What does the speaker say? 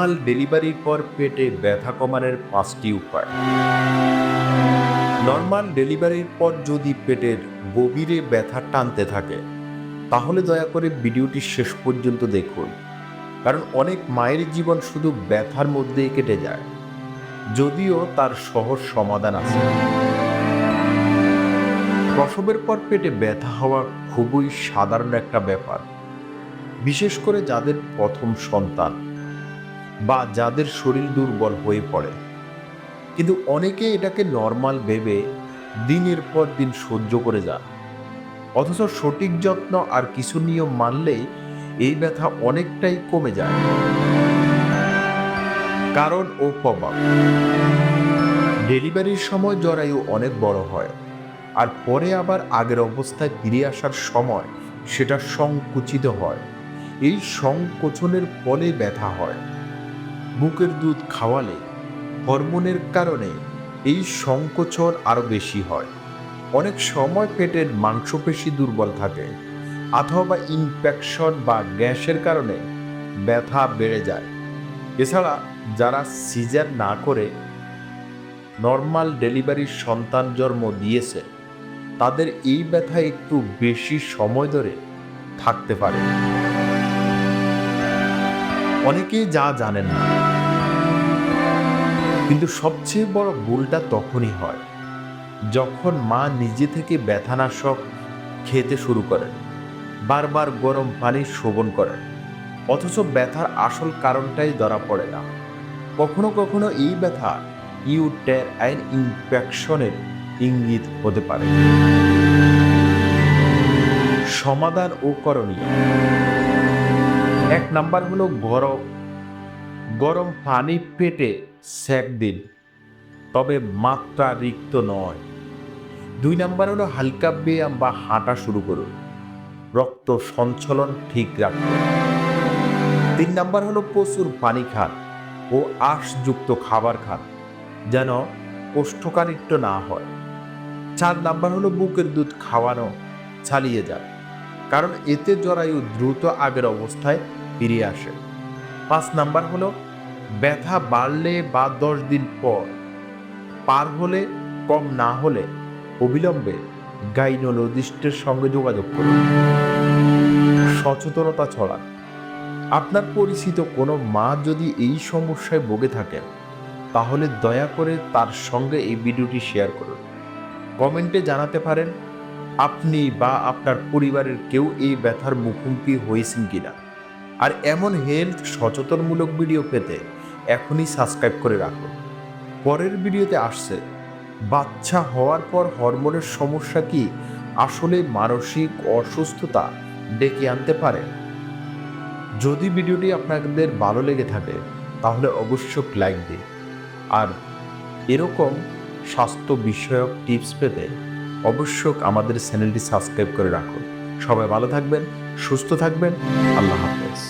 Normal ডেলিভারির পর পেটে ব্যথা কমানোর পাঁচটি উপায়। নর্মাল ডেলিভারির পর যদি পেটের গভীরে ব্যথা টানতে থাকে, তাহলে দয়া করে ভিডিওটি শেষ পর্যন্ত দেখুন। কারণ অনেক মায়ের জীবন শুধু ব্যথার মধ্যেই কেটে যায়। যদিও তার সহজ সমাধান আছে। প্রসবের পর পেটে ব্যথা হওয়া খুবই সাধারণ একটা ব্যাপার। বিশেষ করে যাদের প্রথম সন্তান। বা যাদের শরীর দুর্বল হয়ে পড়ে। কিন্তু অনেকে এটাকে নর্মাল ভেবে দিনের পর দিন সহ্য করে যান। অথচ সঠিক যত্ন আর কিছু নিয়ম মানলেই এই ব্যথা অনেকটাই কমে যায়। কারণ ও প্রভাব। ডেলিভারির সময় জরায়ু অনেক বড় হয় আর পরে আবার আগের অবস্থায় ফিরে আসার সময় সেটা সংকুচিত হয়। এই সংকোচনের ফলে ব্যথা হয়। বুকের দুধ খাওয়ালে হরমোনের কারণে এই সংকোচন আরও বেশি হয়। অনেক সময় পেটের মাংসপেশি দুর্বল থাকে, অথবা ইনফেকশন বা গ্যাসের কারণে ব্যথা বেড়ে যায়। এছাড়া যারা সিজার না করে নর্মাল ডেলিভারির সন্তান জন্ম দিয়েছে, তাদের এই ব্যথা একটু বেশি সময় ধরে থাকতে পারে। অনেকেই যা জানেন না। কিন্তু সবচেয়ে বড় ভুলটা তখনই হয়, যখন মা নিজে থেকে ব্যথানাশক খেতে শুরু করেন, বারবার গরম পানি শোভন করেন, অথচ ব্যথার আসল কারণটাই ধরা পড়ে না। কখনো কখনো এই ব্যথা ইউটের আইন ইনফেকশনের ইঙ্গিত হতে পারে। সমাধান ও করণীয়। এক নাম্বার হলো গরম গরম পানি পেটে সেক দিন, তবে মাত্রা রিক্ত নয়। দুই নাম্বার হলো হালকা ব্যায়াম বা হাঁটা শুরু করুন। রক্ত সঞ্চালন ঠিক রাখুন। তিন নাম্বার হলো প্রচুর পানি খান ও আঁশযুক্ত খাবার খান, যেন কোষ্ঠকাঠিন্য না হয়। চার নাম্বার হলো বুকের দুধ খাওয়ানো চালিয়ে যান, কারণ এতে জরায়ু দ্রুত আগের অবস্থায় ফিরে আসে। পাঁচ নাম্বার হলো, ব্যথা বাড়লে বা দশ দিন পর, পার হলে, কম না হলে, অবিলম্বে গাইনোলজিস্টের সঙ্গে যোগাযোগ করুন। সচেতনতা ছড়ান। আপনার পরিচিত কোনো মা যদি এই সমস্যায় ভোগে থাকেন, তাহলে দয়া করে তার সঙ্গে এই ভিডিওটি শেয়ার করুন। কমেন্টে জানাতে পারেন, আপনি বা আপনার পরিবারের কেউ এই ব্যথার মুখোমুখি হয়েছেন কিনা। আর এমন হেলথ সচেতনমূলক ভিডিও পেতে এখনই সাবস্ক্রাইব করে রাখুন পরের ভিডিওতে আসছে, বাচ্চা হওয়ার পর হরমোনের সমস্যা কি? আসলে মানসিক অসুস্থতা ডেকে আনতে পারে। যদি ভিডিওটি আপনাদের ভালো লেগে থাকে, তাহলে অবশ্যই লাইক দিন। আর এরকম স্বাস্থ্য বিষয়ক টিপস পেতে অবশ্যই আমাদের চ্যানেলটি সাবস্ক্রাইব করে রাখুন সবাই ভালো থাকবেন, সুস্থ থাকবেন, আল্লাহ হাফেজ।